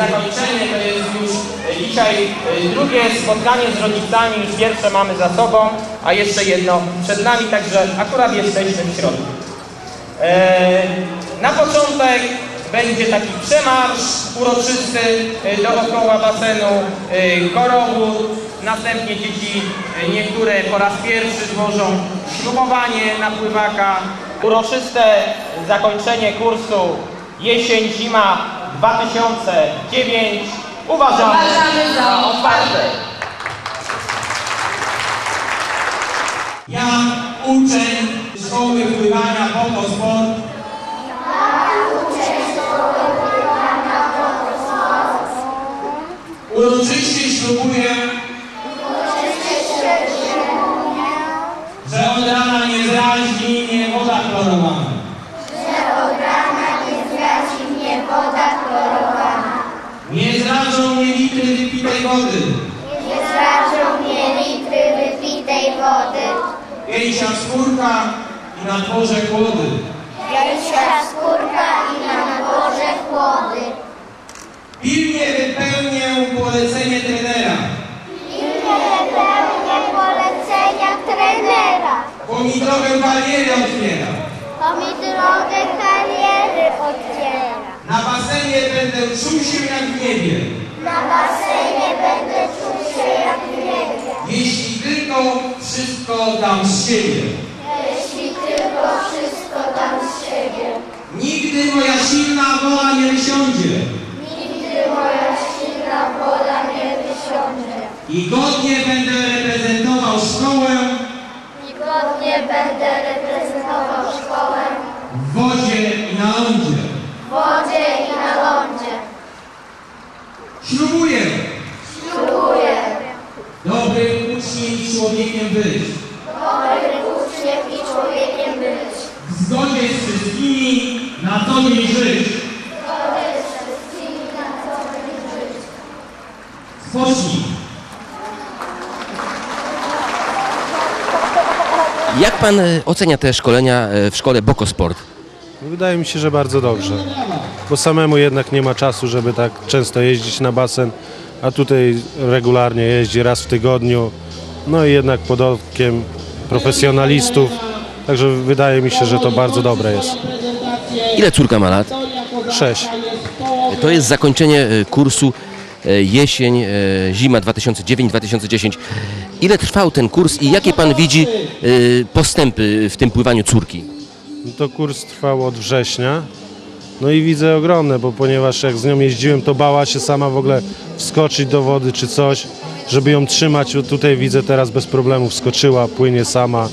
zakończenie, to jest już dzisiaj e, drugie spotkanie z rodzicami, już pierwsze mamy za sobą, a jeszcze jedno przed nami, także akurat jesteśmy w środku. E, Na początek będzie taki przemarsz uroczysty e, dookoła basenu korowód. Następnie dzieci niektóre po raz pierwszy złożą ślubowanie na pływaka. Uroczyste zakończenie kursu jesień-zima 2009 uważamy, Uważamy za otwarte. Ja, uczeń Szkoły Pływania Bobo Sport, uroczyście ślubuję, zrażą mnie litry wypitej wody, Nie zrażą mnie litry wypitej wody, pięcia skórka i na dworze chłody. gęsia skórka i na dworze chłody. Pilnie wypełnię polecenie trenera, Pilnie pełnię polecenia trenera, bo mi drogę kariery otwiera. bo mi drogę kariery otwiera. Na basenie będę czuł się jak w niebie, Na basenie będę czuł się jak w niebie, jeśli tylko wszystko dam z siebie. jeśli tylko wszystko dam z siebie. Nigdy moja silna wola nie wysiądzie Nigdy moja silna wola nie wysiądzie. i godnie będę reprezentował szkołę I godnie będę reprezentował szkołę w wodzie i na lądzie. Wodzie i na lądzie. Ślubuję Ślubuję dobrym uczniem i człowiekiem być, dobrym uczniem i człowiekiem być. w zgodzie z wszystkimi na co dzień żyć. Zgodę z wszystkimi na co dzień żyć. Spocznij. Jak pan e, ocenia te szkolenia e, w szkole Bokosport? Wydaje mi się, że bardzo dobrze, bo samemu jednak nie ma czasu, żeby tak często jeździć na basen, a tutaj regularnie jeździ raz w tygodniu, no i jednak pod okiem profesjonalistów, także wydaje mi się, że to bardzo dobre jest. Ile córka ma lat? Sześć. To jest zakończenie e, kursu e, jesień, e, zima 2009-2010. Ile trwał ten kurs i jakie pan widzi postępy w tym pływaniu córki? To kurs trwał od września, no i widzę ogromne, bo ponieważ jak z nią jeździłem, to bała się sama w ogóle wskoczyć do wody czy coś, żeby ją trzymać. Tutaj widzę teraz bez problemu wskoczyła, płynie sama,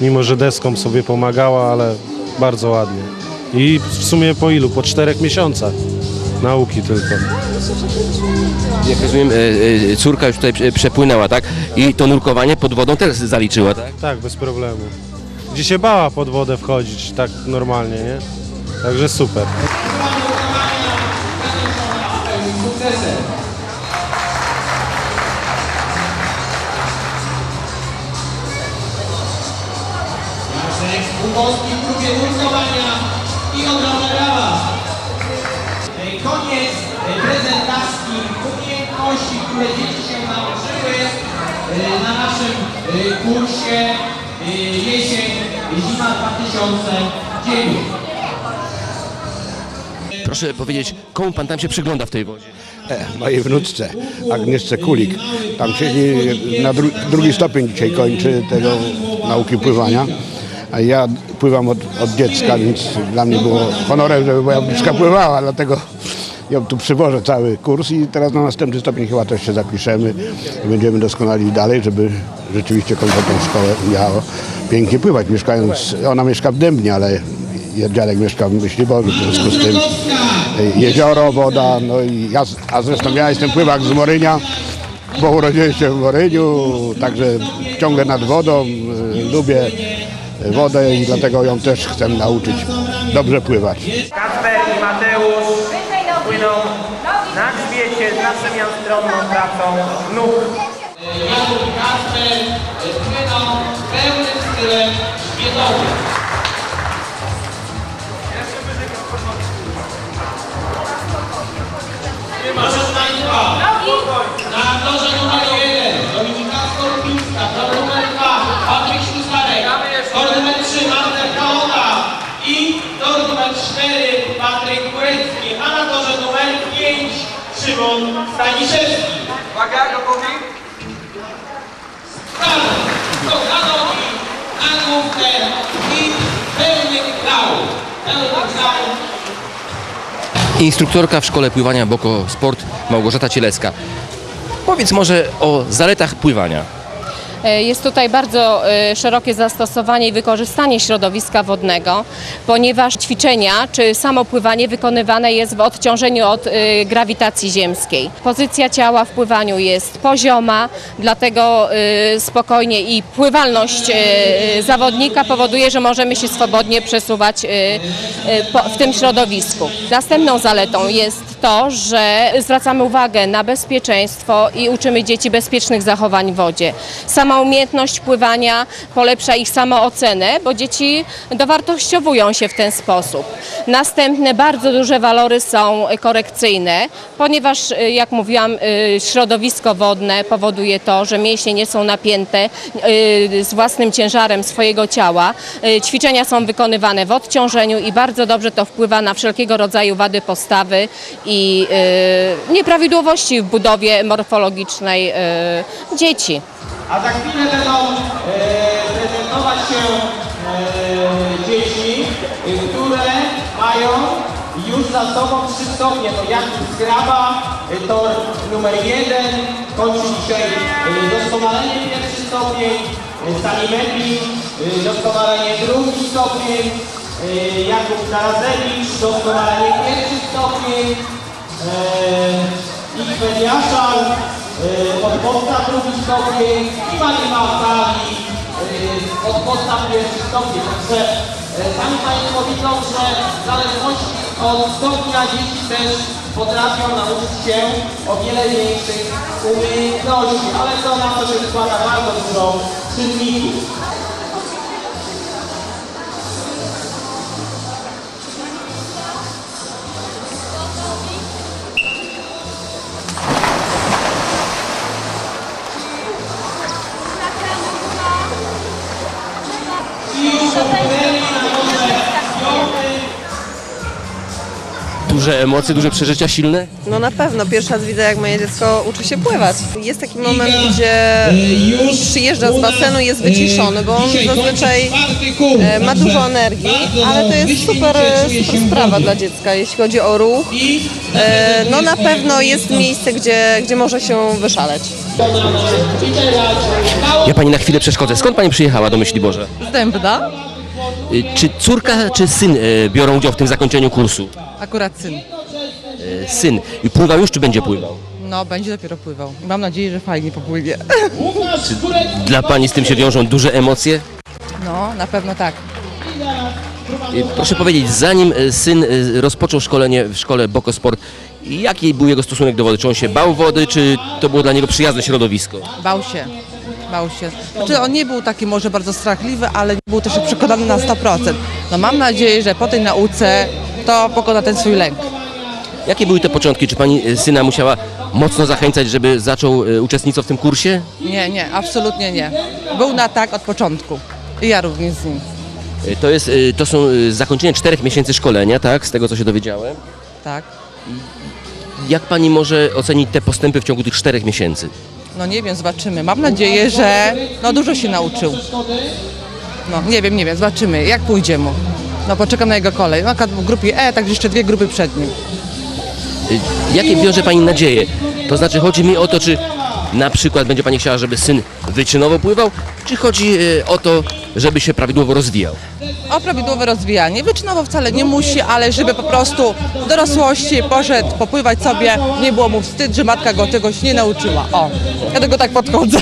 mimo że deską sobie pomagała, ale bardzo ładnie. I w sumie po ilu? Po czterech miesiącach nauki tylko. Jak rozumiem, e, e, córka już tutaj prze- przepłynęła, tak? I to nurkowanie pod wodą też zaliczyła, tak? Tak, bez problemu. Gdzie się bała pod wodę wchodzić, tak normalnie, nie? Także super. W próbie i Koniec prezentacji umiejętności, które dzieci się nauczyły na naszym kursie e, jesień-zima 2009. Proszę powiedzieć, komu pan tam się przygląda w tej wodzie? E, mojej wnuczce Agnieszce Kulik. Tam siedzi na dru drugi stopień dzisiaj kończy tego nauki pływania. A ja pływam od, od dziecka, więc dla mnie było honorem, żeby moja wnuczka pływała, dlatego ją tu przywożę cały kurs i teraz na następny stopień chyba też się zapiszemy i będziemy doskonali dalej, żeby rzeczywiście kończąc tą szkołę miała pięknie pływać. Mieszkając, ona mieszka w Dębnie, ale dziadek mieszka w Myśliborzu, w związku z tym jezioro, woda, no i ja, a zresztą ja jestem pływak z Morynia, bo urodziłem się w Moryniu, także ciągle nad wodą, y, lubię wodę i dlatego ją też chcę nauczyć dobrze pływać. Kacper i Mateusz płyną na grzbiecie z naprzemianstronną pracą nóg. Szymon Staniszewski. Uwaga, do nogi, na główkę i pełny grał. Pełny grał. Instruktorka w szkole pływania Boko Sport Małgorzata Cieleska. Powiedz może o zaletach pływania. E, Jest tutaj bardzo e, szerokie zastosowanie i wykorzystanie środowiska wodnego, ponieważ ćwiczenia czy samo pływanie wykonywane jest w odciążeniu od e, grawitacji ziemskiej. Pozycja ciała w pływaniu jest pozioma, dlatego spokojnie i pływalność zawodnika powoduje, że możemy się swobodnie przesuwać w tym środowisku. Następną zaletą jest to, że zwracamy uwagę na bezpieczeństwo i uczymy dzieci bezpiecznych zachowań w wodzie. Sama umiejętność pływania polepsza ich samoocenę, bo dzieci dowartościowują się w ten sposób. Następne bardzo duże walory są korekcyjne, ponieważ y, jak mówiłam, y, środowisko wodne powoduje to, że mięśnie nie są napięte y, z własnym ciężarem swojego ciała. Ćwiczenia są wykonywane w odciążeniu i bardzo dobrze to wpływa na wszelkiego rodzaju wady postawy i y, nieprawidłowości w budowie morfologicznej y, dzieci. A za chwilę będą e, prezentować się dzieci, które mają już za sobą trzy stopnie. To Jakub Zgraba, e, tor numer jeden, kończy dzisiaj doskonalenie pierwszy stopień, Salimepi, e, doskonalenie drugi stopień, Jakub Tarazewicz, doskonalenie pierwszy stopień, e, Ikwe Jaszal, e, od podstaw drugi stopień i Marina Sali e, od podstaw pierwszy stopień. Także sami Państwo widzą, że w zależności od stopnia dzieci też potrafią nauczyć się o wiele większych umiejętności, ale to na to się składa bardzo dużo czynników. I już Duże emocje, duże przeżycia, silne? No na pewno, pierwszy raz widzę jak moje dziecko uczy się pływać. Jest taki moment, gdzie Już przyjeżdża z basenu i jest wyciszony, bo on zazwyczaj e, ma dużo energii, ale to jest super, super sprawa dla dziecka, jeśli chodzi o ruch. E, No na pewno jest miejsce, gdzie, gdzie może się wyszaleć. Ja pani na chwilę przeszkodzę. Skąd pani przyjechała do Myśliborza? Zdębna, Y, Czy córka, czy syn e, biorą udział w tym zakończeniu kursu? Akurat syn. E, Syn. I pływa już, czy będzie pływał? No, będzie dopiero pływał. I mam nadzieję, że fajnie popływie. Kurek Dla pani z tym się wiążą duże emocje? No, na pewno tak. Y, Proszę powiedzieć, zanim e, syn e, rozpoczął szkolenie w szkole Boko Sport, jaki był jego stosunek do wody? Czy on się bał wody, czy to było dla niego przyjazne środowisko? Bał się. Bał się. Znaczy, on nie był taki może bardzo strachliwy, ale nie był też przekonany na 100%. No mam nadzieję, że po tej nauce to pokona ten swój lęk. Jakie były te początki? Czy pani e, syna musiała mocno zachęcać, żeby zaczął e, uczestnictwo w tym kursie? Nie, nie, absolutnie nie. Był na tak od początku. I ja również z nim. E, To, jest, to są zakończenie czterech miesięcy szkolenia, tak? Z tego, co się dowiedziałem. Tak. Jak pani może ocenić te postępy w ciągu tych czterech miesięcy? No nie wiem, zobaczymy. Mam nadzieję, że no dużo się nauczył. No nie wiem, nie wiem, zobaczymy jak pójdzie mu. No poczekam na jego kolej. No w grupie E, także jeszcze dwie grupy przed nim. Y, Jakie wiąże Pani nadzieje? To znaczy chodzi mi o to, czy na przykład będzie Pani chciała, żeby syn wyczynowo pływał, czy chodzi y, o to, żeby się prawidłowo rozwijał? O prawidłowe rozwijanie. Wyczynowo wcale nie musi, ale żeby po prostu w dorosłości poszedł popływać sobie, nie było mu wstyd, że matka go czegoś nie nauczyła. O, ja tego tak podchodzę.